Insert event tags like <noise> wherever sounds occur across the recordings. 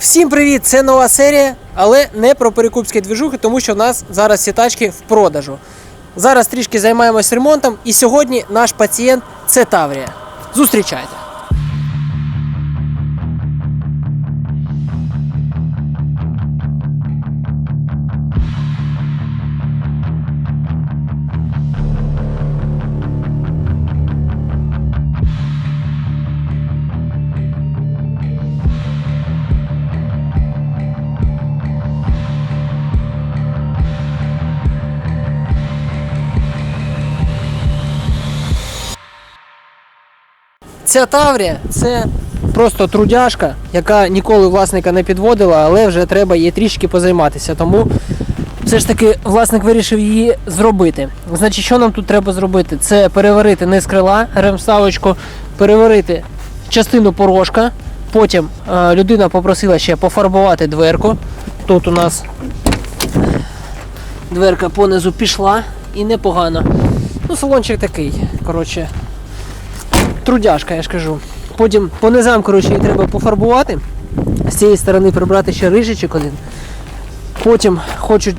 Всім привіт! Це нова серія, але не про перекупські двіжухи, тому що в нас зараз ці тачки в продажу. Зараз трішки займаємось ремонтом, і сьогодні наш пацієнт це Таврія. Зустрічайте! Ця Таврія це просто трудяшка, яка ніколи власника не підводила, але вже треба їй трішки позайматися. Тому все ж таки власник вирішив її зробити. Значить, що нам тут треба зробити? Це переварити низ крила, ремставочку, переварити частину порожка. Потім е, людина попросила ще пофарбувати дверку. Тут у нас дверка понизу пішла і непогано. Ну, салончик такий. Коротше, трудяшка, я ж кажу. Потім по низам, коротше, її треба пофарбувати. З цієї сторони прибрати ще рижичок один. Потім хочу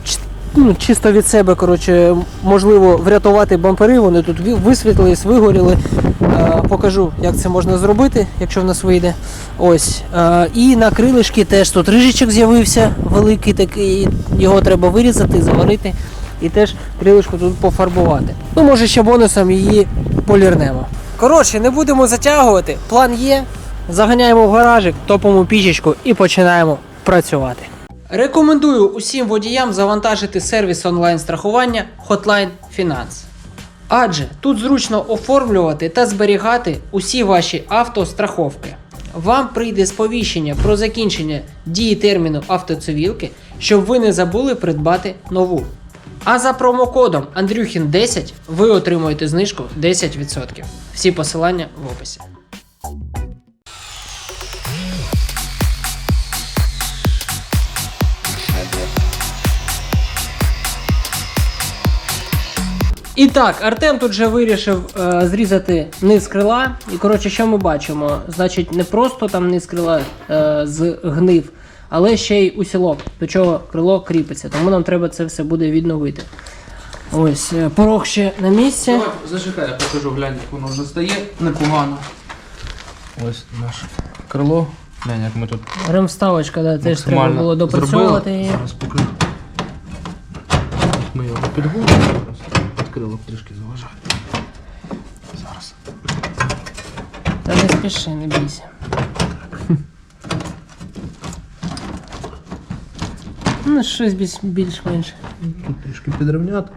ну, чисто від себе, коротше, можливо, врятувати бампери. Вони тут ві- висвітлились, вигоріли. Е, покажу, як це можна зробити, якщо в нас вийде. Ось. Е, і на крилишки теж тут рижичок з'явився, великий такий. Його треба вирізати, заварити. І теж крилишку тут пофарбувати. Ну, може, ще бонусом її полірнемо. Коротше, не будемо затягувати. План є. Заганяємо в гаражик, топимо пічечку і починаємо працювати. Рекомендую усім водіям завантажити сервіс онлайн страхування Hotline Finance. Адже тут зручно оформлювати та зберігати усі ваші автостраховки. Вам прийде сповіщення про закінчення дії терміну автоцивілки, щоб ви не забули придбати нову. А за промокодом Андрюхін10 ви отримуєте знижку 10%. Всі посилання в описі. І так, Артем тут же вирішив е, зрізати низ крила. І коротше, що ми бачимо? Значить, не просто там низ крила е, згнив, але ще й усілок, до чого крило кріпиться. Тому нам треба це все буде відновити. Ось, е, порог ще на місці. Давай, зачекай, я покажу, глянь, як воно вже стає непогано. Ось наше крило. Глянь, як ми тут Ремставочка, да, теж треба було допрацьовувати її. Зараз покажу. Ми його підгонимо зараз. Під крило трішки заважає. Зараз. Та не спіши, не бійся. Ну, щось більш- більш-менш. Тут трішки підрівняти.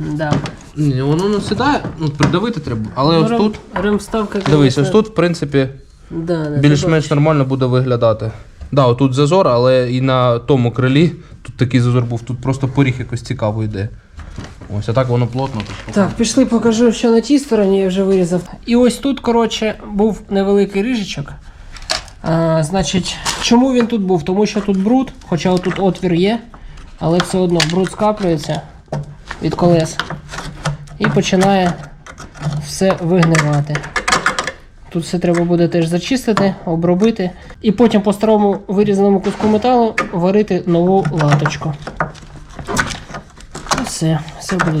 Да. Ні, воно не сідає, ну придавити треба. Але Ну, ось тут, Ремставка, дивись, ось тут, в принципі, Да, да, більш-менш нормально буде виглядати. Да, отут зазор, але і на тому крилі тут такий зазор був, тут просто поріг якось цікаво йде. Ось, а так воно плотно. Так, пішли, покажу, що на тій стороні я вже вирізав. І ось тут, коротше, був невеликий рижичок. А, значить, чому він тут був? Тому що тут бруд, хоча тут отвір є, але все одно бруд скаплюється від колес і починає все вигнивати. Тут все треба буде теж зачистити, обробити, і потім по старому вирізаному куску металу варити нову латочку. І все, все буде.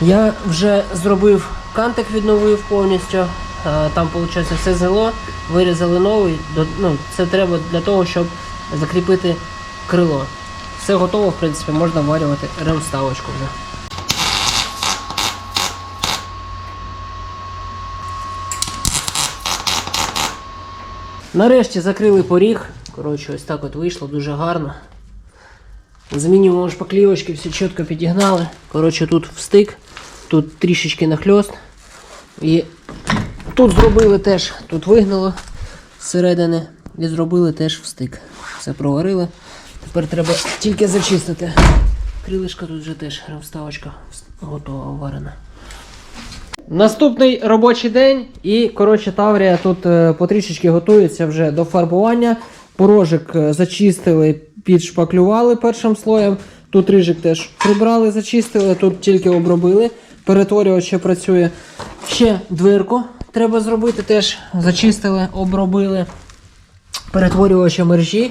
я вже зробив кантик, відновив повністю. Е, Там, виходить, все зело, вирізали новий. Ну, це треба для того, щоб закріпити крило. Все готово, в принципі, можна варювати ремставочку вже. Нарешті закрили поріг. Коротше, ось так от вийшло, дуже гарно. Змінюємо шпаклівочки, все чітко підігнали. Коротше, тут встик, тут трішечки нахльост. І тут зробили теж, тут вигнало зсередини і зробили теж встик. Все проварили. Тепер треба тільки зачистити. Крилишка тут вже теж вставочка готова варена. Наступний робочий день, і коротше Таврія тут е, потрішечки готується вже до фарбування. Порожик е, зачистили, підшпаклювали першим слоєм. Тут рижик теж прибрали, зачистили, тут тільки обробили. Перетворювач ще працює. Ще дверку треба зробити, теж зачистили, обробили. Перетворювача мережі.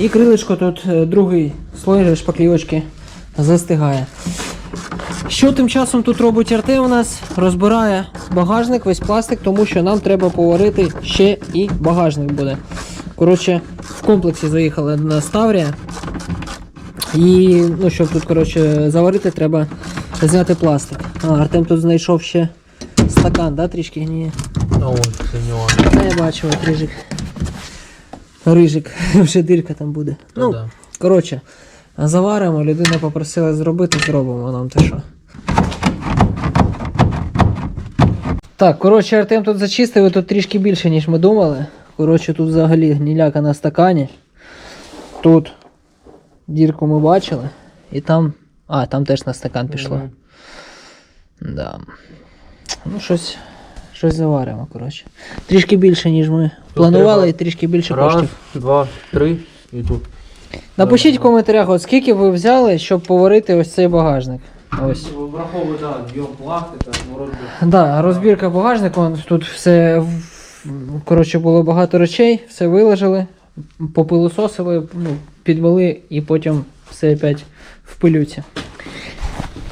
І крилишко тут е, другий слой шпаклівочки застигає. Що тим часом тут робить Артем у нас? Розбирає багажник, весь пластик, тому що нам треба поварити ще і багажник буде. Коротше, в комплексі заїхала до нас Таврія. І ну, щоб тут коротше, заварити, треба зняти пластик. А, Артем тут знайшов ще стакан, да, трішки гніє. А ось це нюанс. Та я бачив, от рижик. Рижик, <laughs> вже дирка там буде. Ну, да. коротше, заваримо, людина попросила зробити, зробимо нам те що. Так, коротше, Артем тут зачистив, і тут трішки більше, ніж ми думали. Коротше, тут взагалі гніляка на стакані. Тут дірку ми бачили. І там. А, там теж на стакан пішло. Мгм. Да. Ну, щось. Щось заваримо, коротше. Трішки більше, ніж ми планували, треба і трішки більше Раз, коштів. два, три і тут. Напишіть в коментарях, от скільки ви взяли, щоб поварити ось цей багажник. Ось. Враховує, так, йом пластика, розбір. Да, розбірка багажника, тут все коротше, було багато речей, все виложили, попилососили, ну, підвели і потім все опять в пилюці.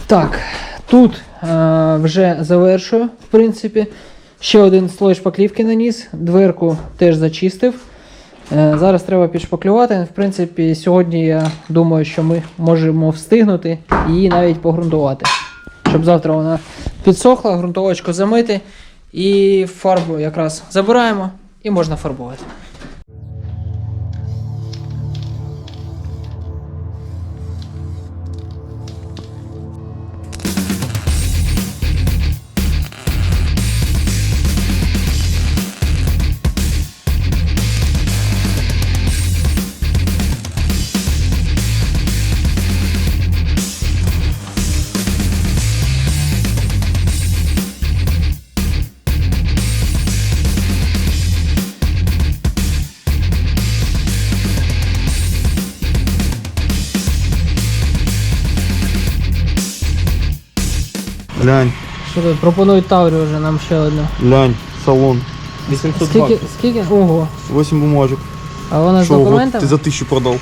Так, тут е, вже завершую, в принципі. Ще один слой шпаклівки наніс, дверку теж зачистив. Е, зараз треба підшпаклювати. В принципі, сьогодні я думаю, що ми можемо встигнути її навіть погрунтувати. Щоб завтра вона підсохла, ґрунтовочку замити і фарбу якраз забираємо і можна фарбувати. Глянь, Що тут пропонують Таврію вже нам ще одну. глянь, салон. 800 Скільки, баксов. скільки? Ого. 8 бумажек. А вона з Шо, ого, документами? ты за 1000 продал.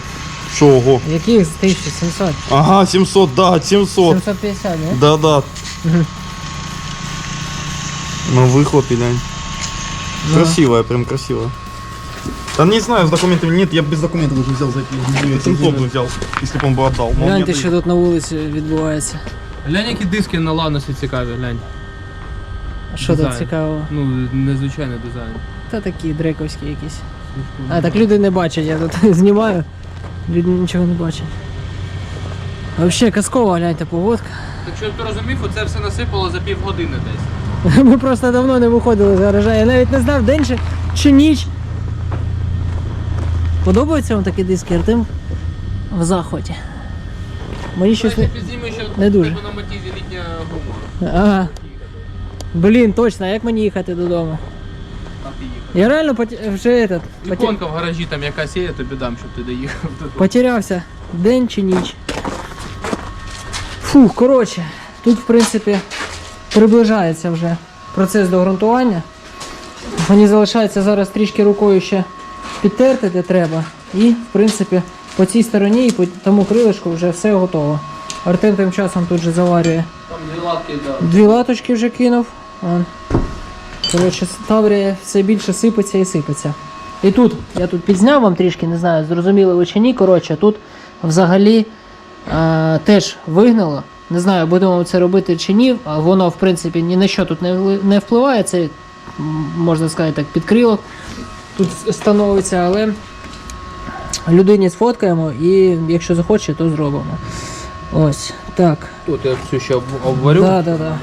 Шо, ого. Яких з 1700? Ага, 700, да, 700. 750, не? Да, да. Мгм. На выхлопе, глянь. Красивая, прям красивая. Да не знаю, с документами нет, я бы без документов даже взял за эти 700 бы взял, если бы он бы отдал. Но он Гляньте, мне що тут на вулиці відбувається. Глянь, які диски на ланосі цікаві, глянь. А Що тут Дизайн. цікавого? Ну, незвичайний дизайн. Та такі дрековські якісь. А так люди не бачать, я тут <laughs> знімаю. Люди нічого не бачать. А взагалі казкова, гляньте, погодка. Так щоб ти розумів, оце все насипало за півгодини десь. <laughs> Ми просто давно не виходили з гаража. Я навіть не знав, день чи, чи ніч. Подобаються вам такі диски, Артем? В захваті. Мені щось не. Що не дуже. тебе на мотізі літня гума. Ага. Блін, точно, а як мені їхати додому? А ти їхав. Я реально поті- вже этот, поті... Іконка в гаражі там якась є, я тобі дам, щоб ти доїхав. додому. потерявся. День чи ніч. Фух, коротше, тут, в принципі, приближається вже процес до ґрунтування. Мені залишається зараз трішки рукою ще підтерти, де треба. І, в принципі, по цій стороні і по тому крилишку вже все готово. Артем тим часом тут же заварює. Там дві латки, да. Дві латочки вже кинув. Вон. Коротше, Таврія все більше сипеться і сипеться. І тут, я тут підзняв вам трішки, не знаю, зрозуміли ви чи ні. Коротше, тут взагалі е, теж вигнало. Не знаю, будемо це робити чи ні. Воно, в принципі, ні на що тут не, не впливає. Це, можна сказати, так, підкрилок тут становиться, але людині сфоткаємо і якщо захоче, то зробимо. Ось, так. Тут я цю ще об- обварю. Да, да, да.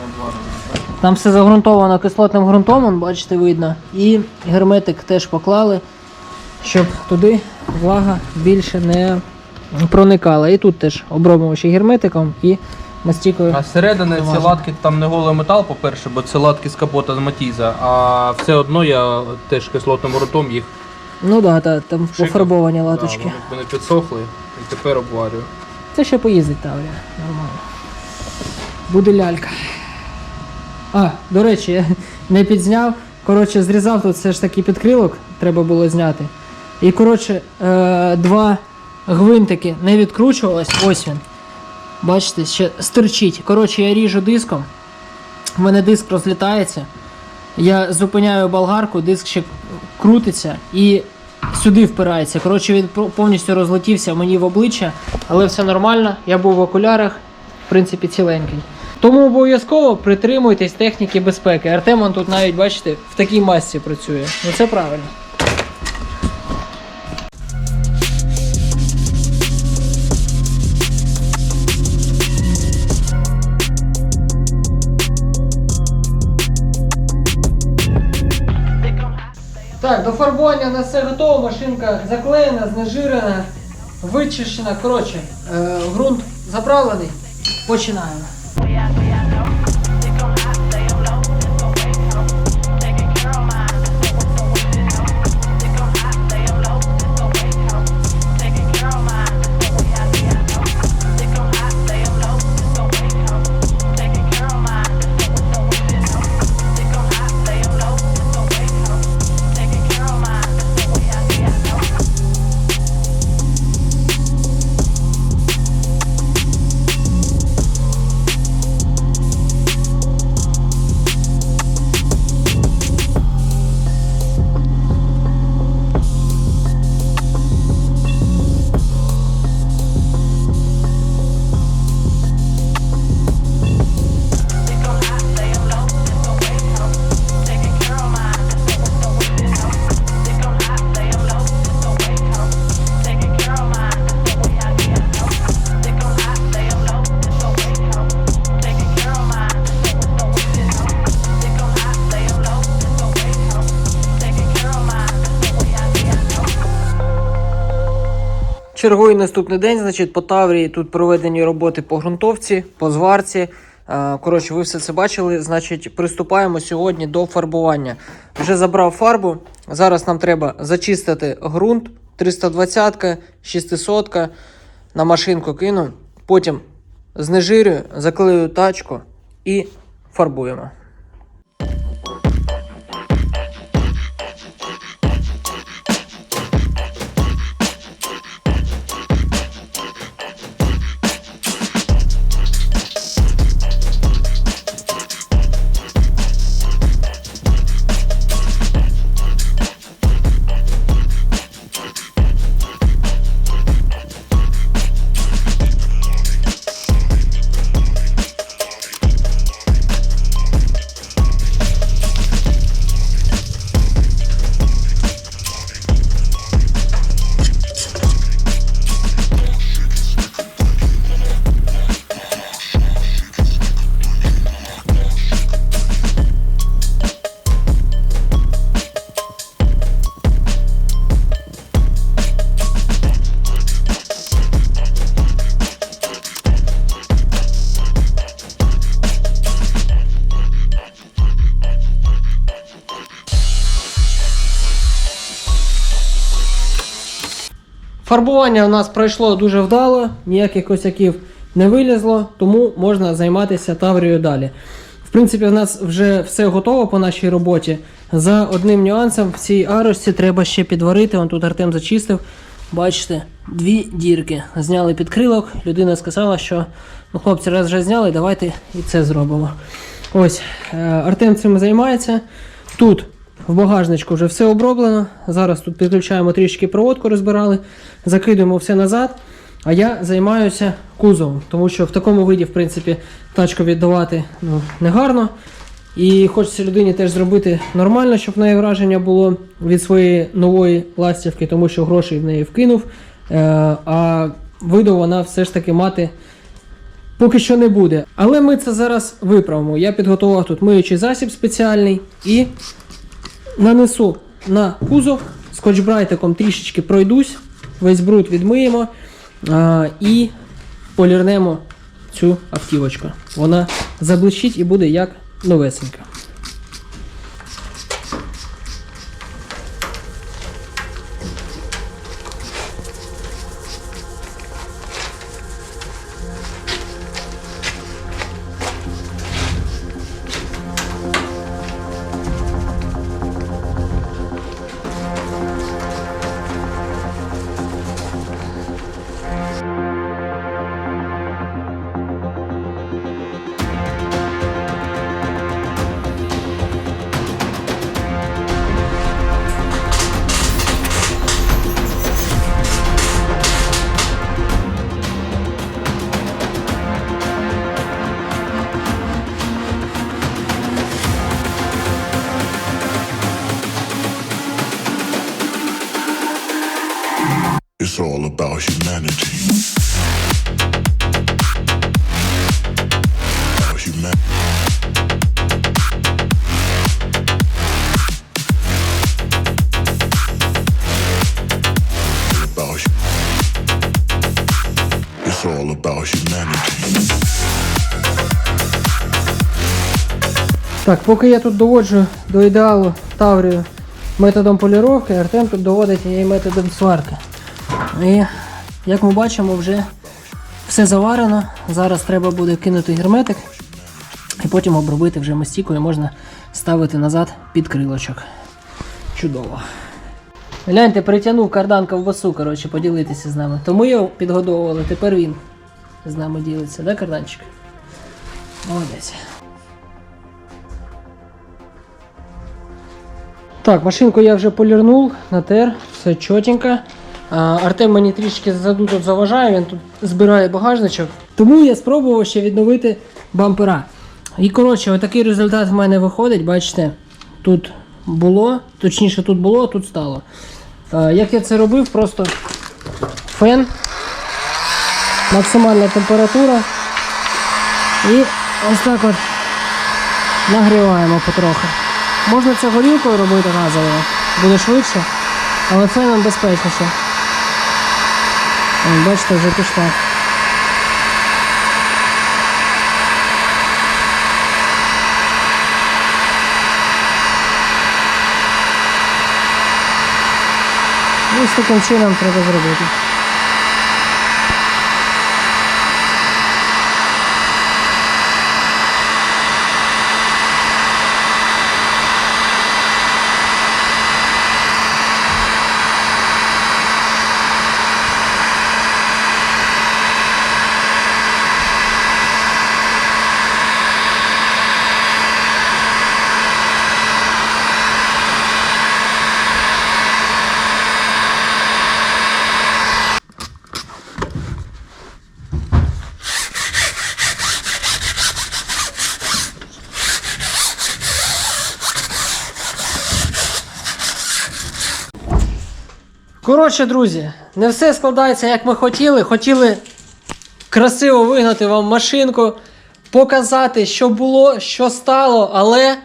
Там все загрунтовано кислотним ґрунтом, он, бачите, видно. І герметик теж поклали, щоб туди влага більше не проникала. І тут теж обробимо ще герметиком і мастікою. А зсередини ці латки там не голий метал, по-перше, бо це латки з капота з Матіза, а все одно я теж кислотним ротом їх Ну да, та, там Шикав. пофарбовані латочки. вони, вони підсохли і тепер обварюю. Це ще поїздить Таврія, нормально. Буде лялька. А, до речі, я <laughs> не підзняв. Коротше, зрізав тут все ж таки підкрилок, треба було зняти. І коротше, е, два гвинтики не відкручувалось. Ось він. Бачите, ще стирчить. Коротше, я ріжу диском. В мене диск розлітається. Я зупиняю болгарку, диск ще крутиться і сюди впирається. Коротше, він повністю розлетівся мені в обличчя, але все нормально. Я був в окулярах, в принципі, ціленький. Тому обов'язково притримуйтесь техніки безпеки. Артемон тут навіть, бачите, в такій масці працює. Ну це правильно. Так, до фарбування у нас все готово, машинка заклеєна, знежирена, вичищена. Коротше, е, ґрунт заправлений. Починаємо. Черговий наступний день, значить, по Таврії тут проведені роботи по ґрунтовці, по зварці. Е, Коротше, ви все це бачили. Значить, приступаємо сьогодні до фарбування. Вже забрав фарбу. Зараз нам треба зачистити ґрунт 320-ка, 600 на машинку кину. Потім знежирюю, заклею тачку і фарбуємо. Фарбування у нас пройшло дуже вдало, ніяких косяків не вилізло, тому можна займатися таврією далі. В принципі, в нас вже все готово по нашій роботі. За одним нюансом в цій арочці треба ще підварити. Вон тут Артем зачистив. Бачите, дві дірки. Зняли підкрилок. Людина сказала, що ну, хлопці, раз вже зняли, давайте і це зробимо. Ось, е, Артем цим займається. Тут в багажничку вже все оброблено. Зараз тут підключаємо трішки проводку, розбирали, закидуємо все назад. А я займаюся кузовом, тому що в такому виді, в принципі, тачку віддавати ну, не гарно. І хочеться людині теж зробити нормально, щоб в неї враження було від своєї нової ластівки, тому що грошей в неї вкинув. Е, а виду вона все ж таки мати поки що не буде. Але ми це зараз виправимо. Я підготував тут миючий засіб спеціальний і нанесу на кузов скотчбрайтиком трішечки пройдусь, весь бруд відмиємо а, і полірнемо цю автівочку. Вона заблищить і буде як новесенька. Так, поки я тут доводжу до ідеалу Таврію методом поліровки, Артем тут доводить її методом сварки. І як ми бачимо, вже все заварено. Зараз треба буде кинути герметик і потім обробити вже мастікою можна ставити назад під крилочок. Чудово. Гляньте, притягнув кардан ковбасу, коротше, поділитися з нами. То ми його підгодовували, тепер він з нами ділиться, да, карданчик? Молодець. Так, машинку я вже полірнув, натер, все чотенько. Артем мені трішки ззаду тут заважає, він тут збирає багажничок. Тому я спробував ще відновити бампера. І коротше, отакий результат в мене виходить, бачите, тут було, точніше тут було, а тут стало. Як я це робив, просто фен, максимальна температура. І ось так от нагріваємо потрохи. Можна це горілкою робити газовою, буде швидше, але це нам безпечніше. Бачите, вже пішла. Ось таким чином треба зробити. Коротше, друзі, не все складається, як ми хотіли. Хотіли красиво вигнати вам машинку, показати, що було, що стало, але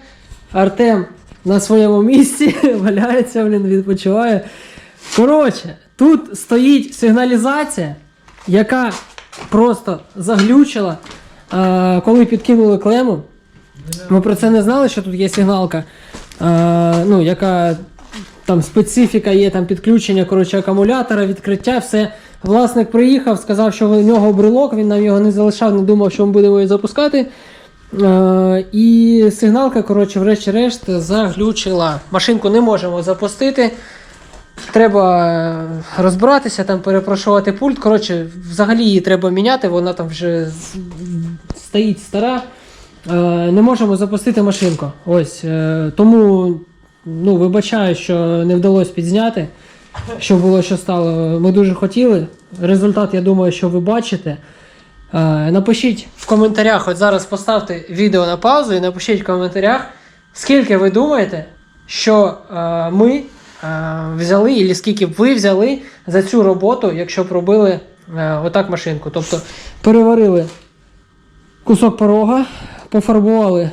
Артем на своєму місці <laughs> валяється, блін, відпочиває. Коротше, тут стоїть сигналізація, яка просто заглючила, е, коли підкинули клему. Ми про це не знали, що тут є сигналка, е, ну, яка там специфіка є, там підключення коротше, акумулятора, відкриття, все. Власник приїхав, сказав, що в нього брелок, він нам його не залишав, не думав, що ми будемо його запускати. Е, і сигналка, коротше, врешті-решт, заглючила. Машинку не можемо запустити. Треба е, розбиратися, там перепрошувати пульт. Коротше, взагалі її треба міняти, вона там вже стоїть стара. Е, не можемо запустити машинку. Ось. Е, тому ну, вибачаю, що не вдалося підзняти. Що було, що стало. Ми дуже хотіли. Результат, я думаю, що ви бачите. Е, напишіть в коментарях, от зараз поставте відео на паузу і напишіть в коментарях, скільки ви думаєте, що е, ми е, взяли, і скільки б ви взяли за цю роботу, якщо б робили отак машинку. Тобто переварили кусок порога, пофарбували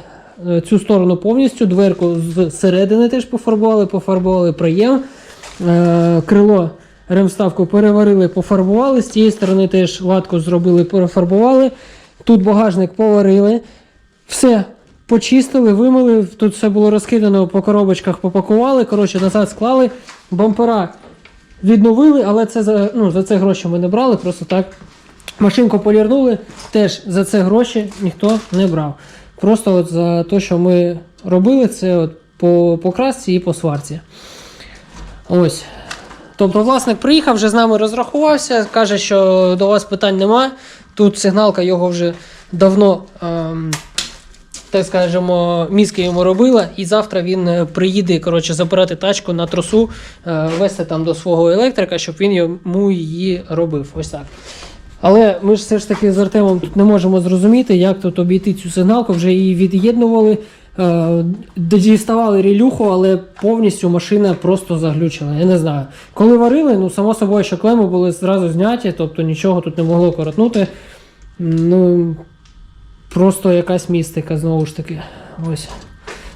цю сторону повністю, дверку зсередини теж пофарбували, пофарбували проєм, е, крило ремставку переварили, пофарбували, з цієї сторони теж латку зробили, перефарбували. Тут багажник поварили. Все почистили, вимили, тут все було розкидано по коробочках, попакували, коротше, назад склали, бампера відновили, але це за, ну, за це гроші ми не брали, просто так. Машинку полірнули, теж за це гроші ніхто не брав. Просто от за те, що ми робили, це от по, по красці і по сварці. Ось. Тобто власник приїхав, вже з нами розрахувався, каже, що до вас питань нема. Тут сигналка його вже давно, ем, так скажемо, мізки йому робила, і завтра він е, приїде коротше, забирати тачку на тросу, е, вести там до свого електрика, щоб він йому її робив. Ось так. Але ми ж все ж таки з Артемом тут не можемо зрозуміти, як тут обійти цю сигналку, вже її від'єднували, е, діставали релюху, але повністю машина просто заглючила. Я не знаю. Коли варили, ну само собою, що клеми були зразу зняті, тобто нічого тут не могло коротнути. Ну, просто якась містика, знову ж таки. Ось.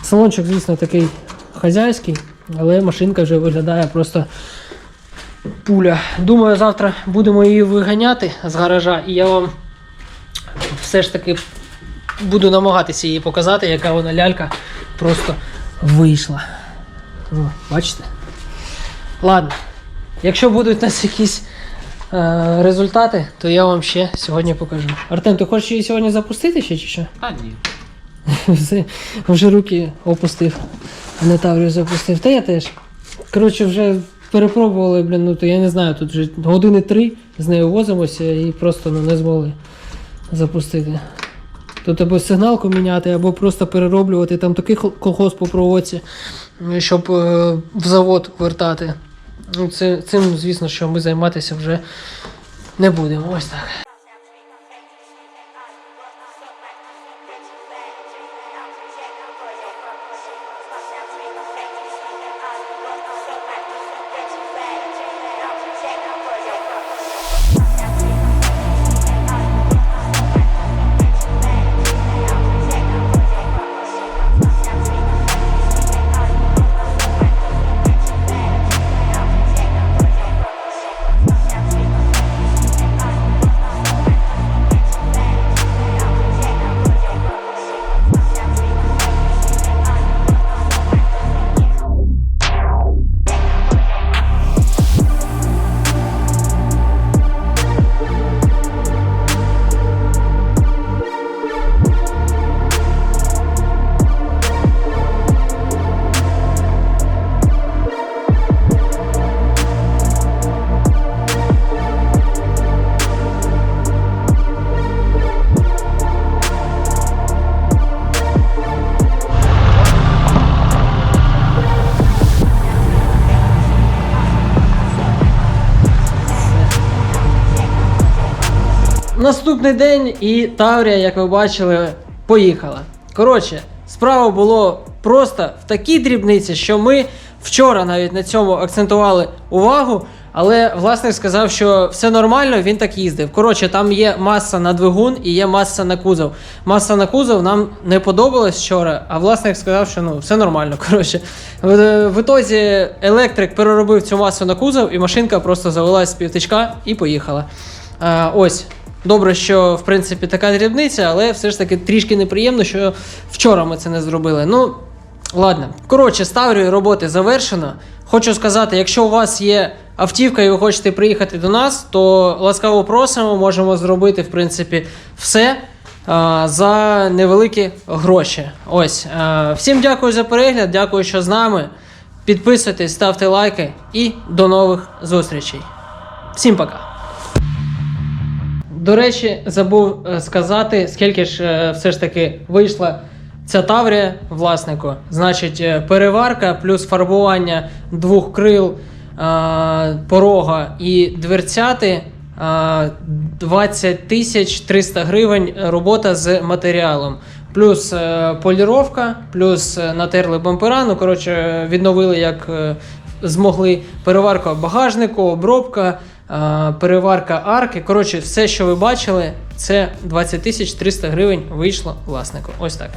Салончик, звісно, такий хазяйський, але машинка вже виглядає просто пуля. Думаю, завтра будемо її виганяти з гаража, і я вам все ж таки буду намагатися її показати, яка вона лялька просто вийшла. О, бачите? Ладно. Якщо будуть у нас якісь е, результати, то я вам ще сьогодні покажу. Артем, ти хочеш її сьогодні запустити ще чи що? Та ні. <laughs> Все, вже руки опустив, а не Таврію запустив. Та я теж. Коротше, вже перепробували, блін, ну то я не знаю, тут вже години три з нею возимося і просто ну, не змогли запустити. Тут або сигналку міняти, або просто перероблювати там такий колхоз по проводці, ну, щоб е, в завод вертати. Ну, це, цим, звісно, що ми займатися вже не будемо. Ось так. Наступний день і Таврія, як ви бачили, поїхала. Коротше, справа було просто в такій дрібниці, що ми вчора навіть на цьому акцентували увагу. Але власник сказав, що все нормально, він так їздив. Коротше, там є маса на двигун і є маса на кузов. Маса на кузов нам не подобалась вчора, а власник сказав, що ну все нормально. <laughs> Коротше, в, в ітозі електрик переробив цю масу на кузов, і машинка просто завелась з півтичка і поїхала. А, ось. Добре, що в принципі така дрібниця, але все ж таки трішки неприємно, що вчора ми це не зробили. Ну, ладно. Коротше, з Таврією роботи завершено. Хочу сказати, якщо у вас є автівка і ви хочете приїхати до нас, то ласкаво просимо, можемо зробити, в принципі, все а, за невеликі гроші. Ось. А, всім дякую за перегляд, дякую, що з нами. Підписуйтесь, ставте лайки і до нових зустрічей. Всім пока! До речі, забув е, сказати, скільки ж е, все ж таки вийшла ця таврія власнику. Значить, е, переварка плюс фарбування двох крил, порога і дверцяти 20 тисяч 300 гривень робота з матеріалом. Плюс поліровка, плюс натерли бампера. Ну, коротше, відновили як змогли. Переварка багажнику, обробка, переварка арки. Коротше, все, що ви бачили, це 20 тисяч 300 гривень вийшло власнику. Ось так.